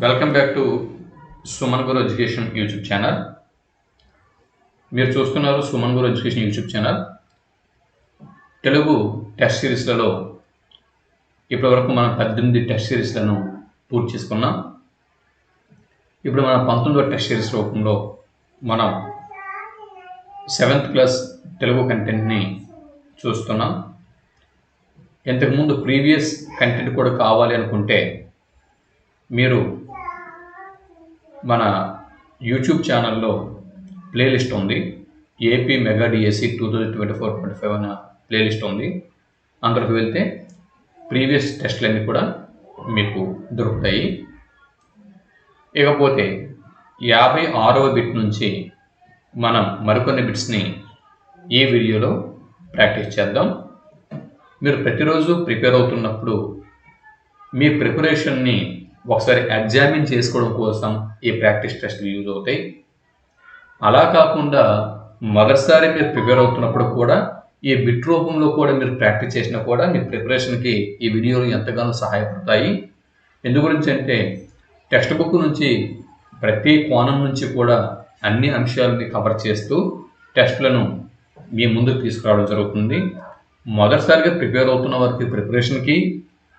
Welcome back to Suman Guru education YouTube channel మీరు చూస్తున్నారు Suman Guru education YouTube channel Telugu test సిరీస్లలో ఇప్పటివరకు మనం పద్దెనిమిది టెస్ట్ సిరీస్లను పూర్తి చేసుకున్నాం. ఇప్పుడు మన పంతొమ్మిదో టెస్ట్ సిరీస్ రూపంలో మనం సెవెంత్ క్లాస్ తెలుగు కంటెంట్ని చూస్తున్నాం. ఇంతకుముందు ప్రీవియస్ కంటెంట్ కూడా కావాలి అనుకుంటే మీరు మన యూట్యూబ్ ఛానల్లో ప్లేలిస్ట్ ఉంది. AP mega DSC two thousand twenty four twenty five అన్న ప్లేలిస్ట్ ఉంది. అందులోకి వెళ్తే ప్రీవియస్ టెస్ట్లన్నీ కూడా మీకు దొరుకుతాయి. ఇకపోతే యాభై ఆరవ బిట్ నుంచి మనం మరికొన్ని బిట్స్ని ఈ వీడియోలో ప్రాక్టీస్ చేద్దాం. మీరు ప్రతిరోజు ప్రిపేర్ అవుతున్నప్పుడు మీ ప్రిపరేషన్ని ఒకసారి ఎగ్జామిన్ చేసుకోవడం కోసం ఈ ప్రాక్టీస్ టెస్ట్లు యూజ్ అవుతాయి. అలా కాకుండా మొదటిసారి మీరు ప్రిపేర్ అవుతున్నప్పుడు కూడా ఈ బిట్ రూపంలో కూడా మీరు ప్రాక్టీస్ చేసినా కూడా మీ ప్రిపరేషన్కి ఈ వీడియోలు ఎంతగానో సహాయపడతాయి. ఎందు గురించి అంటే టెక్స్ట్ బుక్ నుంచి ప్రతి కోణం నుంచి కూడా అన్ని అంశాలని కవర్ చేస్తూ టెస్ట్లను మీ ముందుకు తీసుకురావడం జరుగుతుంది. మొదటిసారిగా ప్రిపేర్ అవుతున్న వారికి ప్రిపరేషన్కి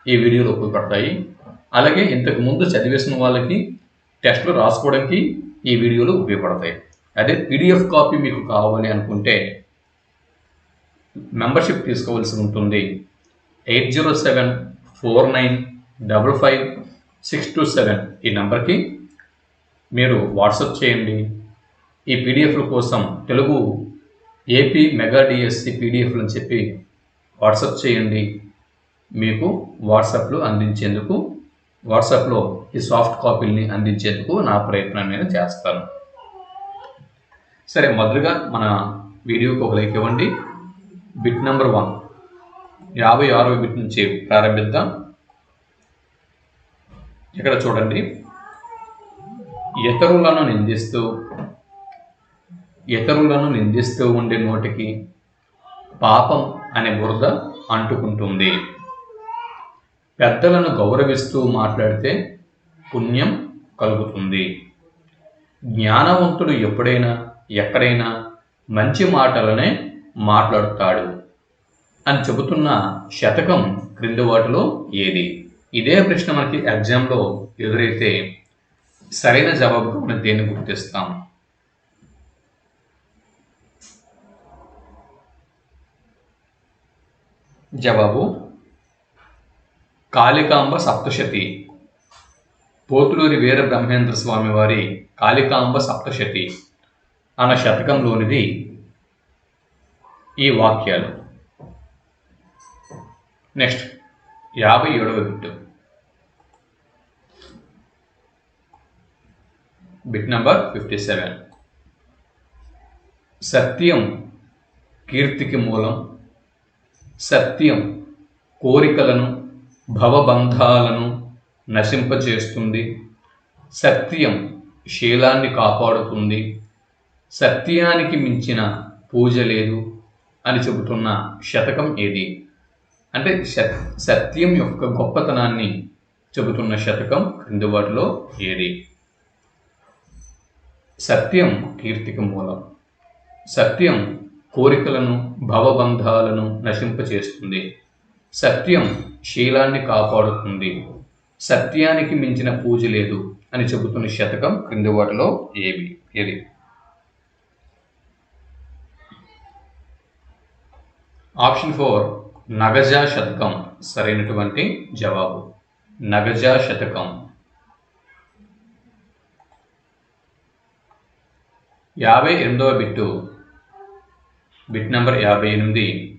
ఈ వీడియోలు ఉపయోగపడతాయి. అలాగే ఇంతకు ముందు చదివేసిన వాళ్ళకి టెస్ట్లు రాసుకోవడానికి ఈ వీడియోలు ఉపయోగపడతాయి. అదే పీడిఎఫ్ కాపీ మీకు కావాలి అనుకుంటే మెంబర్షిప్ తీసుకోవాల్సి ఉంటుంది. Eight zero seven four nine double five six two seven ఈ నెంబర్కి మీరు వాట్సాప్ చేయండి. ఈ పీడిఎఫ్ల కోసం తెలుగు ఏపీ మెగా డిఎస్సి పీడిఎఫ్లు అని చెప్పి వాట్సాప్ చేయండి. మీకు వాట్సాప్లో అందించేందుకు వాట్సాప్లో ఈ సాఫ్ట్ కాపీల్ని అందించేందుకు నా ప్రయత్నం నేను చేస్తాను. సరే మొదలుగా మన వీడియోకి ఒక లైక్ ఇవ్వండి. Bit number one. యాభై ఆరో బిట్ నుంచి ప్రారంభిద్దాం. ఇక్కడ చూడండి. ఇతరులను నిందిస్తూ ఇతరులను నిందిస్తూ ఉండే నోటికి పాపం అనే బురద అంటుకుంటుంది. పెద్దలను గౌరవిస్తూ మాట్లాడితే పుణ్యం కలుగుతుంది. జ్ఞానవంతుడు ఎప్పుడైనా ఎక్కడైనా మంచి మాటలనే మాట్లాడుతాడు అని చెబుతున్న శతకం క్రింది వాటిలో ఏది? ఇదే ప్రశ్న మనకి ఎగ్జామ్లో ఎదురైతే సరైన జవాబుగా మనం దేన్ని గుర్తిస్తాం? జవాబు కాళికాంబ సప్తశతి. పోతులూరి వీర బ్రహ్మేంద్ర స్వామి వారి కాళికాంబ సప్తశతి. అన్న శతకంలోనిది ఈ వాక్యాలు. నెక్స్ట్ యాభై ఏడవ bit. Bit number fifty seven. సత్యం కీర్తికి మూలం సత్యం కోరికలను భవబంధాలను నశింపచేస్తుంది. సత్యం శీలాన్ని కాపాడుతుంది. సత్యానికి మించిన పూజ లేదు అని చెబుతున్న శతకం ఏది? అంటే సత్యం యొక్క గొప్పతనాన్ని చెబుతున్న శతకం క్రింది వాటిలో ఏది? సత్యం కీర్తికి మూలం. సత్యం కోరికలను భవబంధాలను నశింపచేస్తుంది. సత్యం శీలాన్ని కాపాడుతుంది. సత్యానికి మించిన పూజ లేదు అని చెబుతున్న శతకం క్రింది వాటిలో ఏవి? ఏది? ఆప్షన్ ఫోర్ నగజా శతకం. సరైనటువంటి జవాబు. నగజా శతకం. యాభై ఎనిమిదవ బిట్టు. బిట్ నెంబర్ యాభై ఎనిమిది.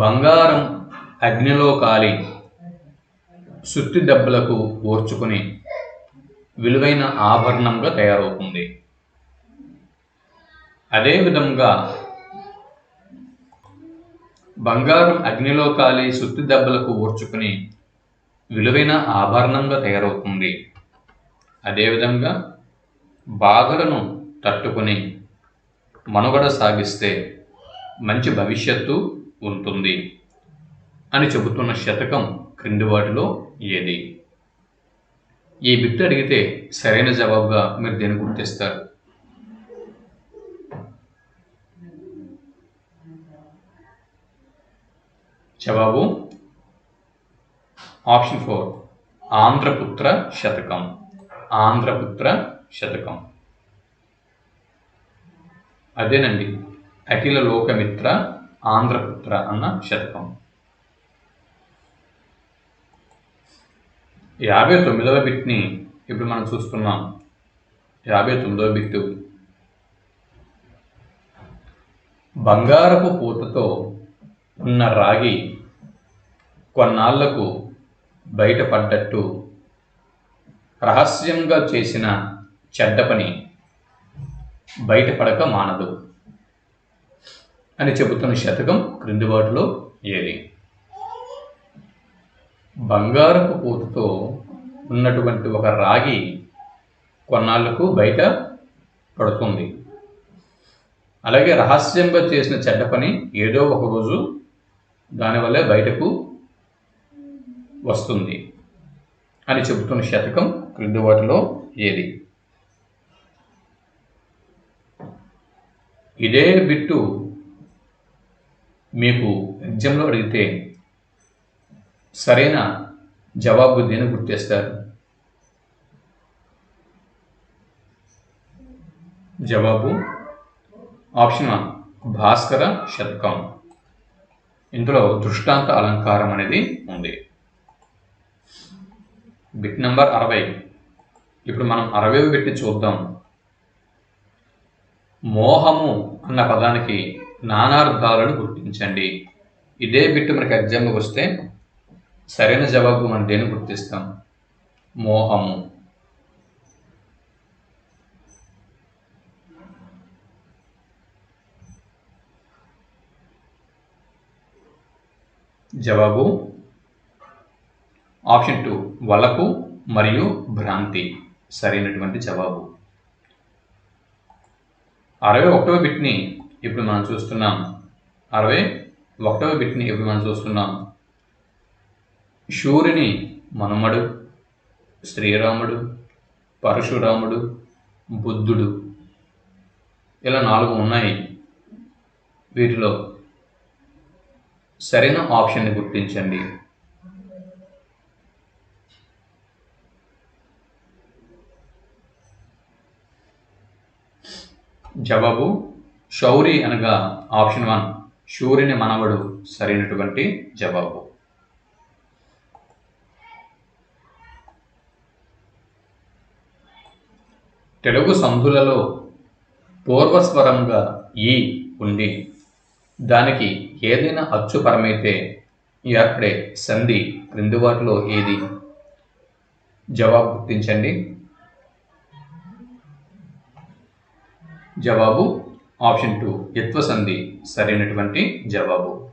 బంగారం అగ్నిలో కాలి సుత్తి దెబ్బలకు ఓర్చుకుని విలువైన ఆభరణంగా తయారవుతుంది. అదేవిధంగా బంగారం అగ్నిలో కాలి సుత్తి దెబ్బలకు ఓర్చుకుని విలువైన ఆభరణంగా తయారవుతుంది. అదేవిధంగా బాధలను తట్టుకుని మనుగడ సాగిస్తే మంచి భవిష్యత్తు ఉంటుంది అని చెబుతున్న శతకం క్రింది వాటిలో ఏది? ఈ బిట్ అడిగితే సరైన జవాబుగా మీరు దేని గుర్తిస్తారు? జవాబు ఆప్షన్ ఫోర్ ఆంధ్రపుత్ర శతకం. ఆంధ్రపుత్ర శతకం. అదేనండి అఖిల లోకమిత్ర ఆంధ్రపుత్ర అన్న శతకం. యాభై తొమ్మిదవ బిట్ని ఇప్పుడు మనం చూస్తున్నాం. యాభై తొమ్మిదవ బిట్టు. బంగారపు పూతతో ఉన్న రాగి కొన్నాళ్ళకు బయటపడ్డట్టు. రహస్యంగా చేసిన చెడ్డ పని బయటపడక మానదు. అని చెబుతున్న శతకం క్రింది వాటిలో ఏది? బంగారపు పూతతో ఉన్నటువంటి ఒక రాగి కొన్నాళ్ళకు బయట పడుతుంది. అలాగే రహస్యంగా చేసిన చెడ్డ పని ఏదో ఒక రోజు దానివల్లే బయటకు వస్తుంది అని చెబుతున్న శతకం క్రింది వాటిలో ఏది? ఇదే బిట్టు మీకు ఎగ్జామ్లో అడిగితే సరైన జవాబు దేని గుర్తిస్తారు జవాబు ఆప్షన్ వన్ భాస్కర శతకం. ఇందులో దృష్టాంత అలంకారం అనేది ఉంది. బిట్ నెంబర్ అరవై. ఇప్పుడు మనం అరవై పెట్టి చూద్దాం. మోహము అన్న పదానికి నానార్థాలను గుర్తించండి. ఇదే బిట్టు మనకి ఎగ్జామ్కి వస్తే సరైన జవాబు మనం దేని గుర్తిస్తాం? మోహము. జవాబు ఆప్షన్ టూ వలపు మరియు భ్రాంతి సరైనటువంటి జవాబు. అరవై ఒకటవ బిట్ని ఇప్పుడు మనం చూస్తున్నాం. అరవై ఒకటవ బిట్ని ఇప్పుడు మనం చూస్తున్నాం. శూరిని మనుమడు శ్రీరాముడు పరశురాముడు బుద్ధుడు ఇలా నాలుగు ఉన్నాయి వీటిలో. సరైన ఆప్షన్ని గుర్తించండి. జవాబు శౌరి అనగా ఆప్షన్ వన్. శూరిని మనవడు సరైనటువంటి జవాబు. తెలుగు సంధులలో పూర్వస్వరంగా ఈ ఉండి దానికి ఏదైనా అచ్చు పరమైతే ఏర్పడే సంధి క్రింది వాటిలో ఏది? జవాబు గుర్తించండి. జవాబు ఆప్షన్ టూ యత్వ సంధి సరైనటువంటి జవాబు.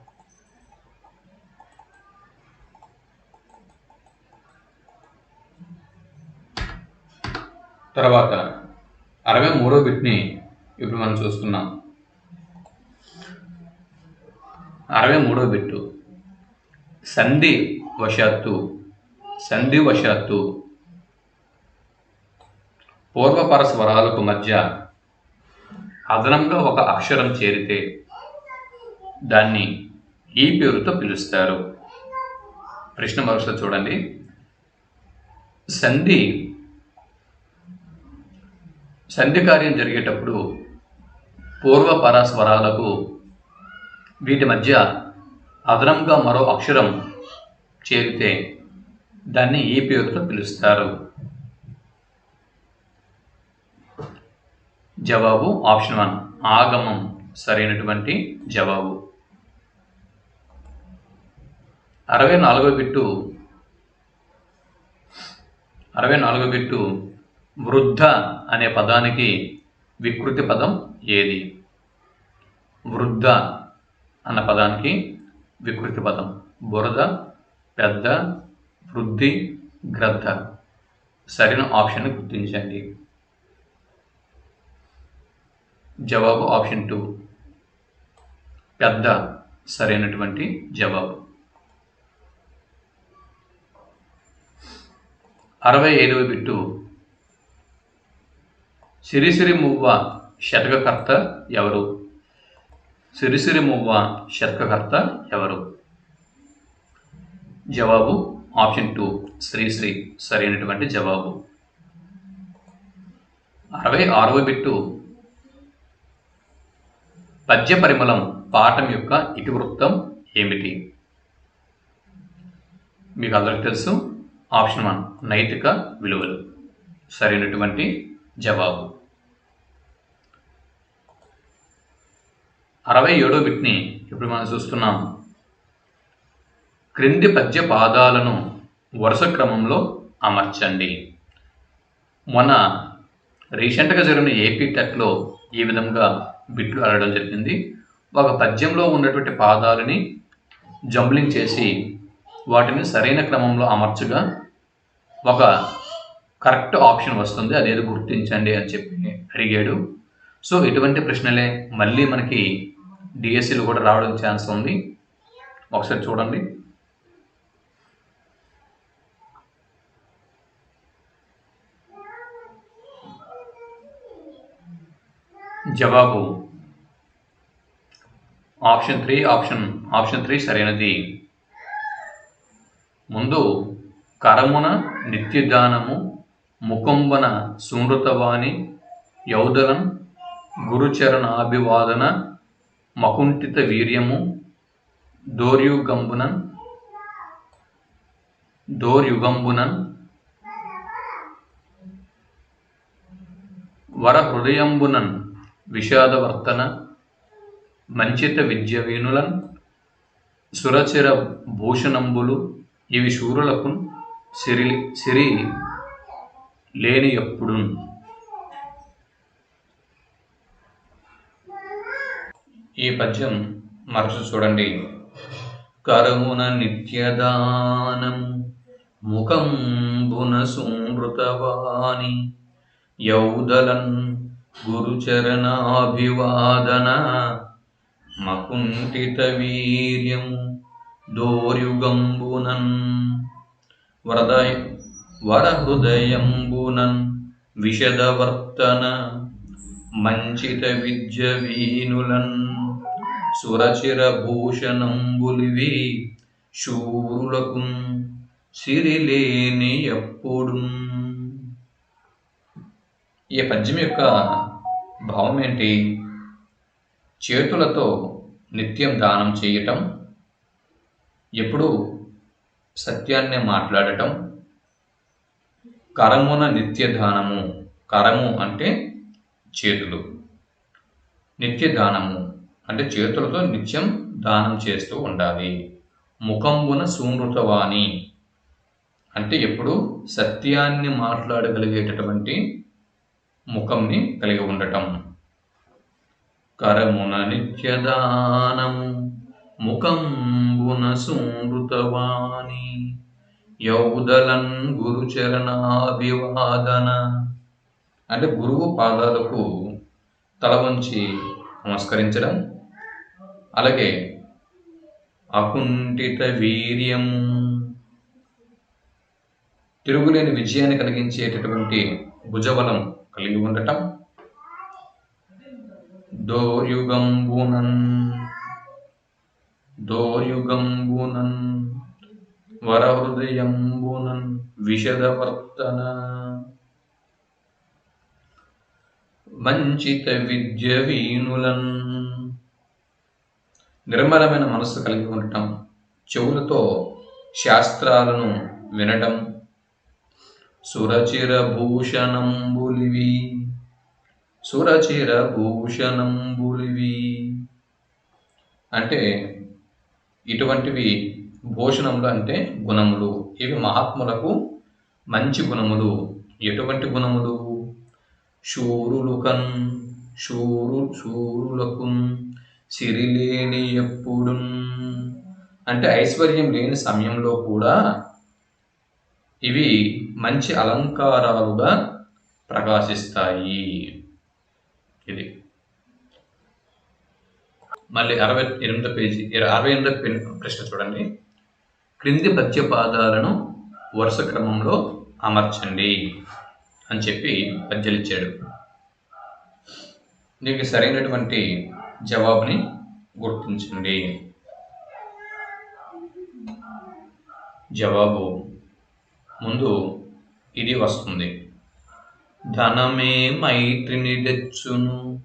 తర్వాత అరవై మూడో బిట్ని ఇప్పుడు మనం చూస్తున్నాం. అరవై మూడో బిట్టు. సంధి వశాత్తు సంధి వశాత్తు. పూర్వపర స్వరాలకు మధ్య అదనంగా ఒక అక్షరం చేరితే దాన్ని ఈ పేరుతో పిలుస్తారు. ప్రశ్న మరోసారి చూడండి. సంధి. సంధి కార్యం జరిగేటప్పుడు పూర్వ స్వరాలకు వీటి మధ్య అదనంగా మరో అక్షరం చేరితే దాన్ని ఈ పేరుతో పిలుస్తారు. జవాబు ఆప్షన్ వన్ ఆగమం సరైనటువంటి జవాబు. అరవై నాలుగో బిట్టు అరవై నాలుగో బిట్టు వృద్ధ అనే పదానికి వికృతి పదం ఏది? వృద్ధ అన్న పదానికి వికృతి పదం. బురద పెద్ద వృద్ధి గ్రద్ద. సరైన ఆప్షన్ గుర్తించండి. జవాబు ఆప్షన్ టూ. పెద్ద సరైనటువంటి జవాబు. అరవై ఐదవ బిట్టు. సిరిసిరి మువ్వ శతకకర్త ఎవరు? సిరిసిరి మువ్వ శతకకర్త ఎవరు? జవాబు ఆప్షన్ టూ. శ్రీశ్రీ సరైనటువంటి జవాబు. అరవై ఆరవ బిట్టు. పద్య పరిమళం పాఠం యొక్క ఇతివృత్తం ఏమిటి? మీకు అందరికి తెలుసు ఆప్షన్ వన్ నైతిక విలువలు. సరైనటువంటి జవాబు. అరవై ఏడో బిట్ని ఇప్పుడు మనం చూస్తున్నాం. క్రింది పద్య పాదాలను వరుస క్రమంలో అమర్చండి. మొన్న రీసెంట్గా జరిగిన ఏపీ టెట్లో ఈ విధంగా బిట్లు అడడం జరిగింది. ఒక పద్యంలో ఉన్నటువంటి పాదాలని జంబ్లింగ్ చేసి వాటిని సరైన క్రమంలో అమర్చగా ఒక కరెక్ట్ ఆప్షన్ వస్తుంది. అదేదో గుర్తించండి అని చెప్పి అడిగాడు. సో ఇటువంటి ప్రశ్నలే మళ్ళీ మనకి డిఎస్సిలు కూడా రావడం ఛాన్స్ ఉంది. ఒకసారి చూడండి. జవాబు. Option three option option three సరైనది. ముందు కరమున నిత్యదానము ముకుంబన సుమృతవాణి యౌదలం గురుచరణాభివాదన మకుంఠిత వీర్యము దోర్యుగంబునన్ దోర్యుగంబునన్ వర హృదయంబునన్ విషాదవర్తన మంచిత విద్యవీనులన్ సురచిర భూషణంబులు ఇవి శూరులకు సిరి సిరి లేని ఎప్పుడు ఈ పద్యం మరచు చూడండి. కరుణ నిత్యదానం ముఖంబున సుమృతవాణి యౌదలన్ గురుచరణాభివాదన మకుంఠిత వీర్యము దోర్యుగంబునన్ వరదయ వరహృదయంబునన్ విషదవర్తన మంచిత విద్య వీనులన్ సురచిర భూషణంబులివి శూరులకు సిరిలేని ఎప్పుడు ఈ పద్యం యొక్క భావం ఏంటి చేతులతో నిత్యం దానం చేయటం ఎప్పుడు సత్యాన్ని మాట్లాడటం కరమున నిత్య దానము. కరము అంటే చేతులు. నిత్య దానము అంటే చేతులతో నిత్యం దానం చేస్తూ ఉండాలి. ముఖంబున సుమృతవాణి అంటే ఎప్పుడు సత్యాన్ని మాట్లాడగలిగేటటువంటి ముఖంని కలిగి ఉండటం. కరమున నిత్యదానము ముఖంబున సుమృతవాణి యౌదలన్ గురుచరణాభివాదన అంటే గురువు పాదాలకు తల వంచి నమస్కరించడం. అలాగే అకుంఠిత వీర్యము తిరుగులేని విజయాన్ని కలిగించేటటువంటి భుజబలం కలిగి ఉండటం. దోర్యుగంబునన్ దోర్యుగంబునన్ వరహృదయంబునన్ విషదవర్తన వంచిత విద్య నిర్మలమైన మనస్సు కలిగి ఉండటం. చెవులతో శాస్త్రాలను వినటం. సురచిరభూషణంబులివి. సురచిరభూషణంబులివి. అంటే ఇటువంటివి భూషణములు అంటే గుణములు. ఇవి మహాత్ములకు మంచి గుణములు. ఎటువంటి గుణములు? శూరులుకన్ శూరు శూరులకు సిరిలేని ఎప్పుడు అంటే ఐశ్వర్యం లేని సమయంలో కూడా ఇవి మంచి అలంకారాలుగా ప్రకాశిస్తాయి. ఇది. మళ్ళీ అరవై ఎనిమిదో పేజీ అరవై ఎనిమిదో ప్రశ్న చూడండి. క్రింది పద్యపాదాలను వరుస క్రమంలో అమర్చండి అని చెప్పి పద్యలిచ్చాడు. ఇచ్చాడు దీనికి సరైనటువంటి జవాబుని గుర్తించండి. జవాబు ముందు ఇది వస్తుంది. ధనమే మైత్రిని తెచ్చును.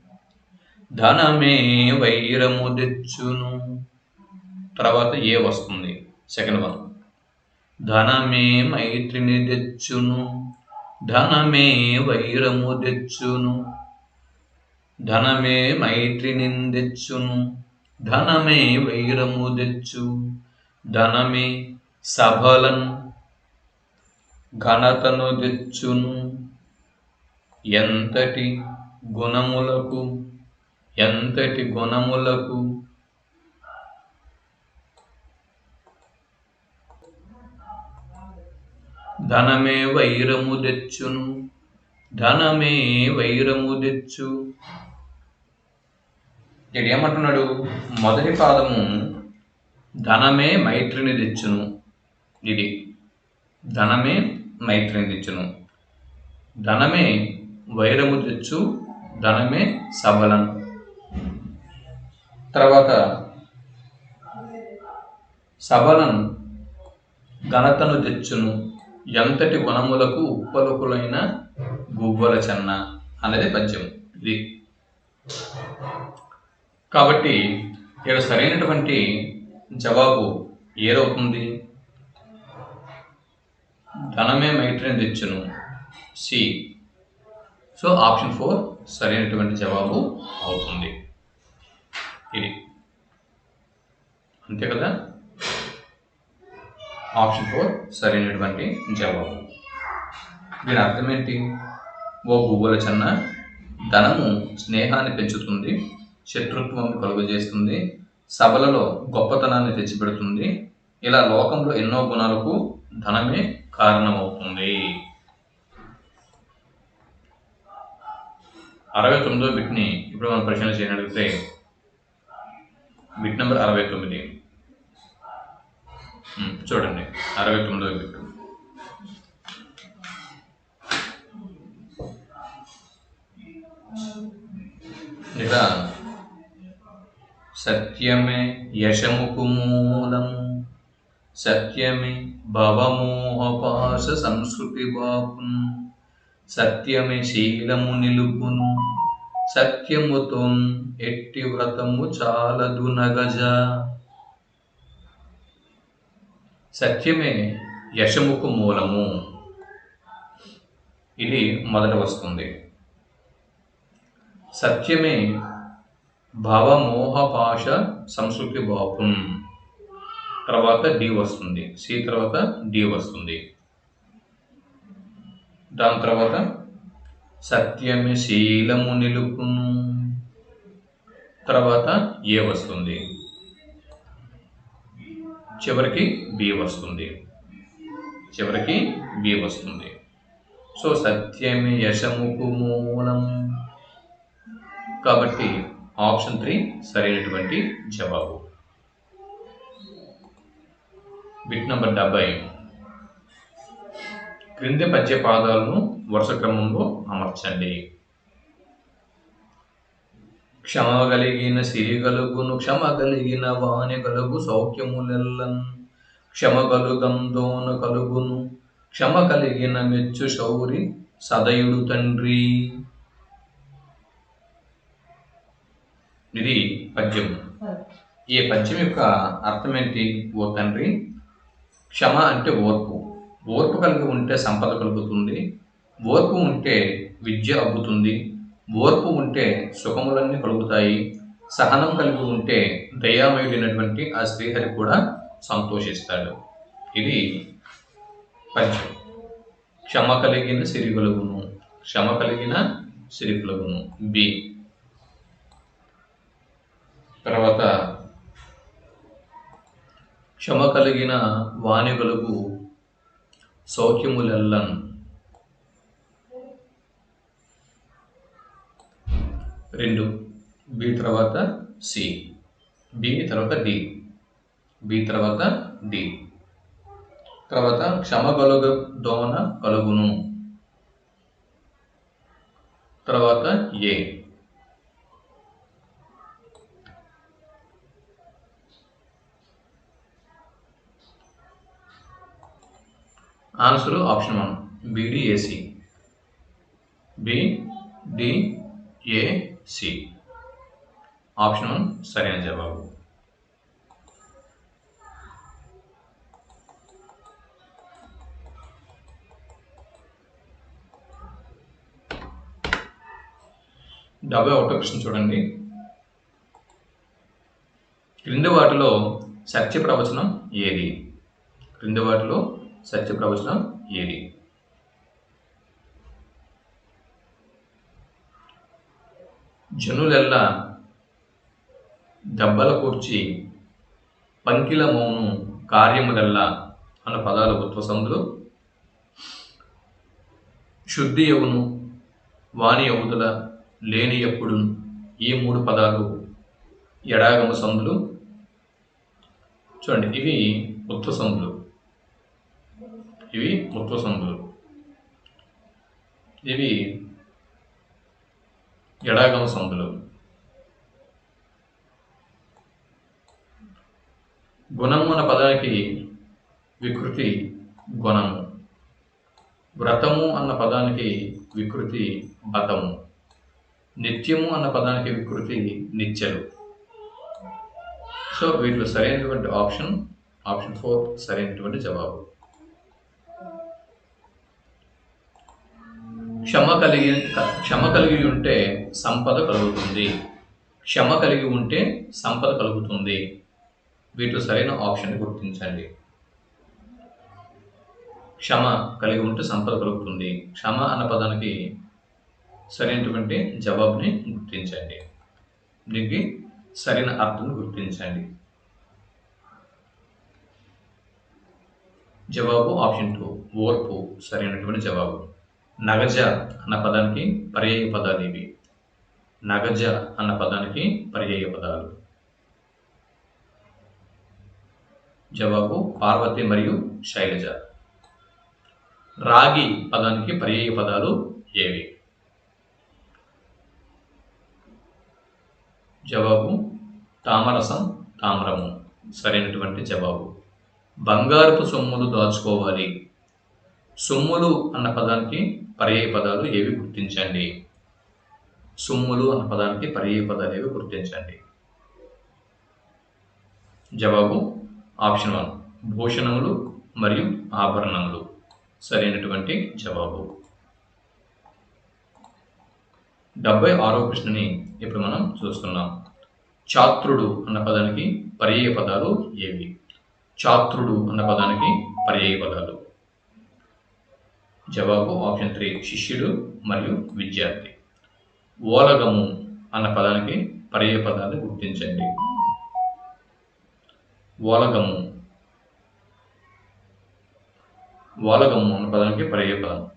ధనమే వైరము తెచ్చును. తర్వాత ఏ వస్తుంది? Second one. ధనమే మైత్రిని తెచ్చును. ధనమే వైరము తెచ్చును. ధనమే మైత్రిని తెచ్చును. ధనమే వైరము తెచ్చు. ధనమే సఫలన్ ఘనతను తెచ్చును. ఎంతటి గుణములకు ఎంతటి గుణములకు? ధనమే వైరము తెచ్చును. ధనమే వైరము తెచ్చు. ఇక్కడ ఏమంటున్నాడు? మొదటి పాదము ధనమే మైత్రిని తెచ్చును. ఇది ధనమే మైత్రిని తెచ్చును ధనమే వైరము తెచ్చు ధనమే సబలం తర్వాత సబలం ఘనతను తెచ్చును. ఎంతటి వనములకు ఉప్పలుకులైన గువ్వల చెన్న అనేది పద్యం ఇది. కాబట్టి ఇక్కడ సరైనటువంటి జవాబు ఏదవుతుంది ధనమే మైత్రిని తెచ్చును. సి. సో ఆప్షన్ ఫోర్ సరైనటువంటి జవాబు అవుతుంది. ఇది. అంతే కదా? ఆప్షన్ ఫోర్ సరైనటువంటి జవాబు. దీని అర్థం ఏంటి? ఓ గువ్వల చెన్న ధనము స్నేహాన్ని పెంచుతుంది శత్రుత్వం కలుగజేస్తుంది సభలలో గొప్పతనాన్ని తెచ్చిపెడుతుంది. ఇలా లోకంలో ఎన్నో గుణాలకు ధనమే కారణమవుతుంది. అరవై తొమ్మిదో బిట్ని ఇప్పుడు మనం ప్రశ్న చేయగలిగితే బిట్ నెంబర్ అరవై తొమ్మిది. చూడండి అరవై తొమ్మిదో బిట్ ఇక్కడ సత్యమే యశముకు మూలం. సత్యమే భవమోహపాశ సంస్కృతి బాపును సత్యమే శీలము నిలుపును. సత్యముతో ఎట్టి వ్రతము చాలదు నగజ. సత్యమే యశముకు మూలము. ఇది మొదట వస్తుంది. సత్యమే భవమోహపాశ సంస్కృతి బాపుం తర్వాత డి వస్తుంది. సి తర్వాత డి వస్తుంది. దాని తర్వాత సత్యమే శీలము నిలుపును. తర్వాత ఏ వస్తుంది. చివరికి బి వస్తుంది. చివరికి బి వస్తుంది. సో సత్యమే యశముకు మూలం. కాబట్టి ఆప్షన్ త్రీ సరైనటువంటి జవాబు. బిట్ నంబర్ డెబ్బై. క్రింది పద్య పాదాలను వరుస క్రమంలో అమర్చండి. క్షమ కలిగిన సిరి గలుగును క్షమ కలిగిన వాణి గలుగు సౌఖ్యములెల్లన్ క్షమ కలుగందోన కలుగును క్షమ కలిగిన మెచ్చు శౌరి సదయుడు తండ్రి. ఇది పద్యం ఈ పద్యం యొక్క అర్థం ఏంటి ఓ తండ్రి? క్షమ అంటే ఓర్పు. ఓర్పు కలిగి ఉంటే సంపద కలుగుతుంది. ఓర్పు ఉంటే విద్య అబ్బుతుంది. ఓర్పు ఉంటే సుఖములన్నీ కలుగుతాయి. సహనం కలిగి ఉంటే దయామయుడైనటువంటి ఆ శ్రీహరి కూడా సంతోషిస్తాడు. ఇది పంచం. క్షమ కలిగిన సిరిగలుగును క్షమ కలిగిన సిరిగలుగును బి. తర్వాత క్షమ కలిగిన వాణిగలుగు సౌఖ్యములెల్లన్. రెండు. బి తర్వాత సి. బి తర్వాత డి. బి తర్వాత డి. తర్వాత క్షమ కలుగ దోమన కలుగును. తర్వాత A. Answer option one BDAC BDAC option one సరైన జవాబు. డెబ్బై ఒకటో ప్రశ్న చూడండి. క్రింది వాటిలో సత్య ప్రవచనం ఏది? క్రింది వాటిలో సత్య ప్రవచనం ఏది జనులెల్ల దెబ్బల కూర్చి పంకిల మౌను కార్యములెల్లా అన్న పదాలు ఉత్వసందులు శుద్ధి యవును వాణి యవుదుల లేని ఎప్పుడు ఈ మూడు పదాలు ఎడాగమ సందులు. చూడండి ఇవి ఉత్వసందులు ఇవి ఉత్వసందులు ఇవి ఎడాగమ సందులు. గుణము అన్న పదానికి వికృతి గుణము. వ్రతము అన్న పదానికి వికృతి బతము నిత్యము అన్న పదానికి వికృతి నిత్యలు సో వీటిలో సరైనటువంటి ఆప్షన్ ఆప్షన్ ఫోర్ సరైనటువంటి జవాబు. క్షమ కలిగి క్షమ కలిగి ఉంటే సంపద కలుగుతుంది. క్షమ కలిగి ఉంటే సంపద కలుగుతుంది. వీటిలో సరైన ఆప్షన్ గుర్తించండి. క్షమ కలిగి ఉంటే సంపద కలుగుతుంది. క్షమ అన్న పదానికి సరైనటువంటి జవాబుని గుర్తించండి. దీనికి సరైన అర్థం గుర్తించండి. జవాబు ఆప్షన్ టూ ఓర్పు సరైనటువంటి జవాబు. నగజ అన్న పదానికి పర్యాయ పదాలు ఇవి. నగజ అన్న పదానికి పర్యాయ పదాలు. జవాబు పార్వతి మరియు శైలజ. రాగి పదానికి పర్యాయ పదాలు ఏవి? జవాబు తామరసం తామరము. సరైనటువంటి జవాబు. బంగారపు సొమ్ములు దాచుకోవాలి. సొమ్ములు అన్న పదానికి పర్యాయ పదాలు ఏవి గుర్తించండి? సొమ్ములు అన్న పదానికి పర్యాయ పదాలు ఏవి గుర్తించండి? జవాబు ఆప్షన్ వన్ భూషణములు మరియు ఆభరణములు. సరైనటువంటి జవాబు. డెబ్బై ఆరో ప్రశ్నని ఇప్పుడు మనం చూస్తున్నాం. చాత్రుడు అన్న పదానికి పర్యాయ పదాలు ఏవి? చాత్రుడు అన్న పదానికి పర్యాయ పదాలు. జవాబు ఆప్షన్ త్రీ శిష్యుడు మరియు విద్యార్థి. ఓలగము అన్న పదానికి పర్యాయ పదాన్ని గుర్తించండి. ఓలగము. ఓలగము అన్న పదానికి పర్యాయ పదం.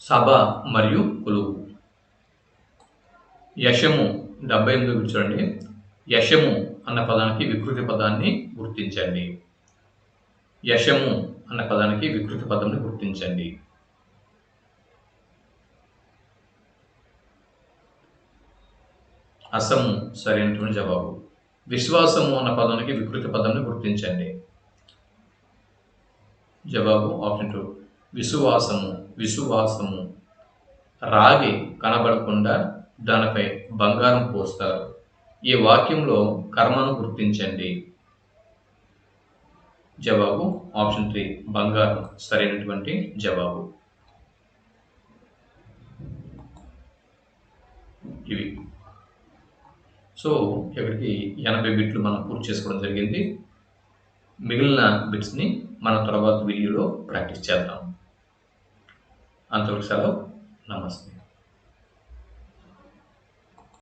సభ మరియు కొలువు. యశము డెబ్బై ఎనిమిది చూడండి. యశము అన్న పదానికి వికృతి పదాన్ని గుర్తించండి. యశము అన్న పదానికి వికృతి పదంని గుర్తించండి. అసము సరైనటువంటి జవాబు. విశ్వాసము అన్న పదానికి వికృతి పదాన్ని గుర్తించండి. జవాబు ఆప్షన్ టూ. విశ్వాసము విశ్వాసము రాగి కనబడకుండా దానిపై బంగారం పోస్తారు. ఈ వాక్యంలో కర్మను గుర్తించండి. జవాబు ఆప్షన్ త్రీ బంగారం సరైనటువంటి జవాబు. ఇవి. సో ఇక్కడికి ఎనభై బిట్లు మనం పూర్తి చేసుకోవడం జరిగింది. మిగిలిన బిట్స్ని మన తర్వాత వీడియోలో ప్రాక్టీస్ చేద్దాం. అంతవరకు సెలవు. నమస్తే.